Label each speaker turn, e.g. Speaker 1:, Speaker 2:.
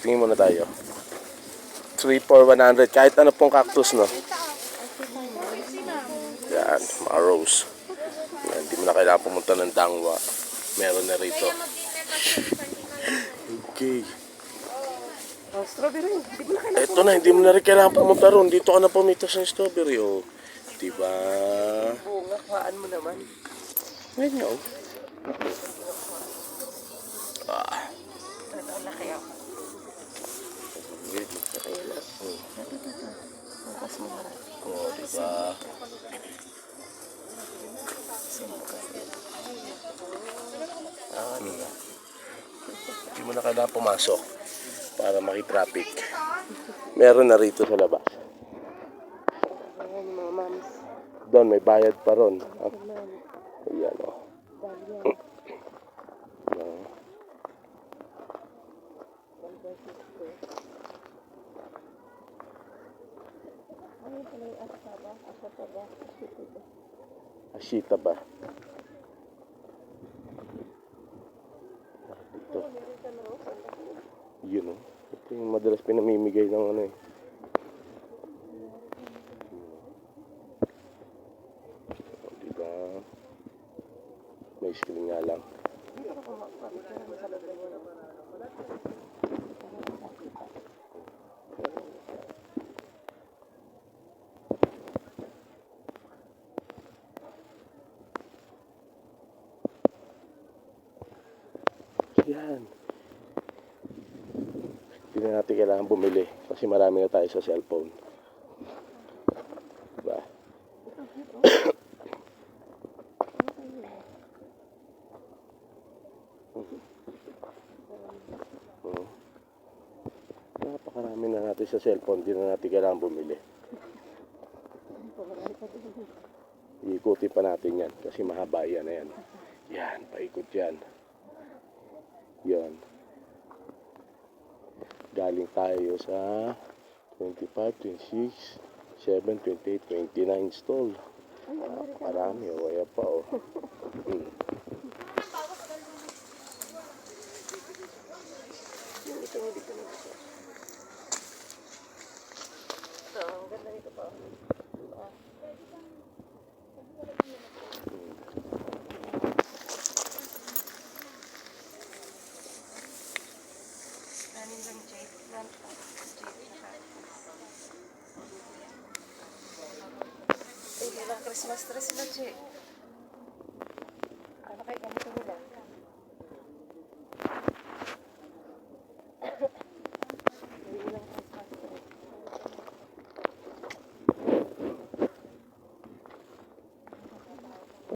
Speaker 1: tingin muna tayo. 3 for 100. Kahit ano pong cactus, no? Yan, mga rose. Yan, hindi mo na kailangan pumunta ng Dangwa. Meron na rito. Okay.
Speaker 2: Oh, strawberry. Hindi mo na kailangan.
Speaker 1: Ito na, hindi mo na rin kailangan pumunta ron. Dito ka na pumitas ng strawberry, oh. Diba?
Speaker 2: Bunga, kuhaan mo naman.
Speaker 1: Ngayon nga, oh.
Speaker 2: Ito, ang laki ako. Bukas mo na.
Speaker 1: Oh, diba?
Speaker 2: Oo, di ba?
Speaker 1: Hindi mo na kailangan pumasok para makitraffic. Meron na rito sa labas. Doon, may bayad pa ron. Ah, Ayan, oh. Ayan. Ashita ba? Ito. Yun oh. Ito yung madalas pinamimigay ng ano eh. O, diba? May screen nga lang. Yan. Hindi na natin kailangan bumili kasi marami na tayo sa cellphone. Diba? Oo. Napakarami na natin sa cellphone, hindi na natin kailangan bumili. Iikutin pa natin yan kasi mahaba yan na yan. Yan, paikot yan. Yan. Galing tayo sa 25, 26, 7, 28, 29 stall. Napakarami, o kaya pa o. Hmm.
Speaker 2: Dito. Ito, ang ganda nito pa. Christmas tree sila, Che. Ano kayo ganito?